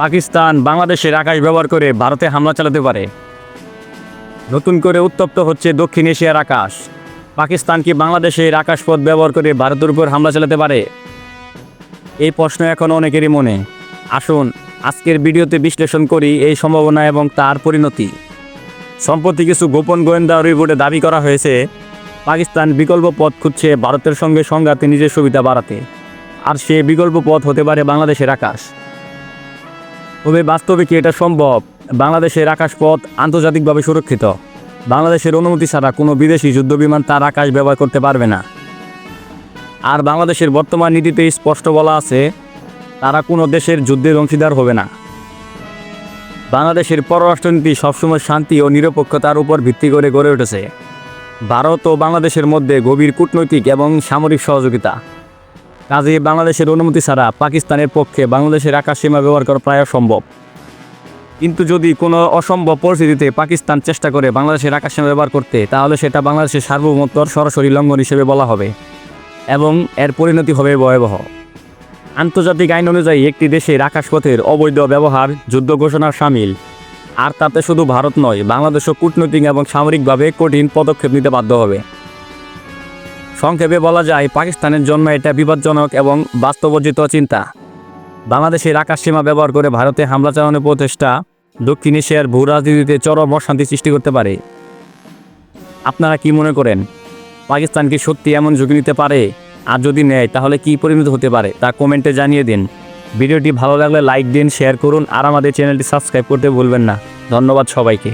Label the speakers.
Speaker 1: পাকিস্তান, বাংলাদেশের আকাশ ব্যবহার করে ভারতে হামলা চালাতে পারে। নতুন করে উত্তপ্ত হচ্ছে দক্ষিণ এশিয়ার আকাশ। পাকিস্তান কি বাংলাদেশের আকাশপথ ব্যবহার করে ভারতের উপর হামলা চালাতে পারে? এই প্রশ্ন এখন অনেকেরই মনে। আসুন, আজকের ভিডিওতে বিশ্লেষণ করি এই সম্ভাবনা এবং তার পরিণতি। সম্প্রতি কিছু গোপন গোয়েন্দা রিপোর্টে দাবি করা হয়েছে, পাকিস্তান বিকল্প পথ খুঁজছে ভারতের সঙ্গে সংঘাতে নিজের সুবিধা বাড়াতে। আর সে বিকল্প পথ হতে পারে বাংলাদেশের আকাশ। তবে বাস্তবে কি এটা সম্ভব? বাংলাদেশের আকাশপথ আন্তর্জাতিকভাবে সুরক্ষিত। বাংলাদেশের অনুমতি ছাড়া কোনো বিদেশি যুদ্ধবিমান তার আকাশ ব্যবহার করতে পারবে না। আর বাংলাদেশের বর্তমান নীতিতে স্পষ্ট বলা আছে, তারা কোনো দেশের যুদ্ধের অংশীদার হবে না। বাংলাদেশের পররাষ্ট্রনীতি সবসময় শান্তি ও নিরপেক্ষতার উপর ভিত্তি করে গড়ে উঠেছে। ভারত ও বাংলাদেশের মধ্যে গভীর কূটনৈতিক এবং সামরিক সহযোগিতা। কাজে বাংলাদেশের অনুমতি ছাড়া পাকিস্তানের পক্ষে বাংলাদেশের আকাশ সীমা ব্যবহার করা প্রায় অসম্ভব। কিন্তু যদি কোনো অসম্ভব পরিস্থিতিতে পাকিস্তান চেষ্টা করে বাংলাদেশের আকাশ সীমা ব্যবহার করতে, তাহলে সেটা বাংলাদেশের সার্বভৌমত্বর সরাসরি লঙ্ঘন হিসেবে বলা হবে এবং এর পরিণতি হবে ভয়াবহ। আন্তর্জাতিক আইন অনুযায়ী একটি দেশের আকাশপথের অবৈধ ব্যবহার, যুদ্ধ ঘোষণার সামিল। আর তাতে শুধু ভারত নয়, বাংলাদেশও কূটনৈতিক এবং সামরিকভাবে কঠিন পদক্ষেপ নিতে বাধ্য হবে। সংক্ষেপে বলা যায়, পাকিস্তানের জন্য এটা বিপজ্জনক এবং বাস্তবজিত চিন্তা। বাংলাদেশের আকাশ সীমা ব্যবহার করে ভারতে হামলা চালানোর প্রচেষ্টা দক্ষিণ এশিয়ার ভূ রাজনীতিতে চরম অশান্তি সৃষ্টি করতে পারে। আপনারা কি মনে করেন, পাকিস্তান কি সত্যি এমন ঝুঁকি নিতে পারে? আর যদি নেয়, তাহলে কি পরিণত হতে পারে? তা কমেন্টে জানিয়ে দিন। ভিডিওটি ভালো লাগলে লাইক দিন, শেয়ার করুন, আর আমাদের চ্যানেলটি সাবস্ক্রাইব করতে ভুলবেন না। ধন্যবাদ সবাইকে।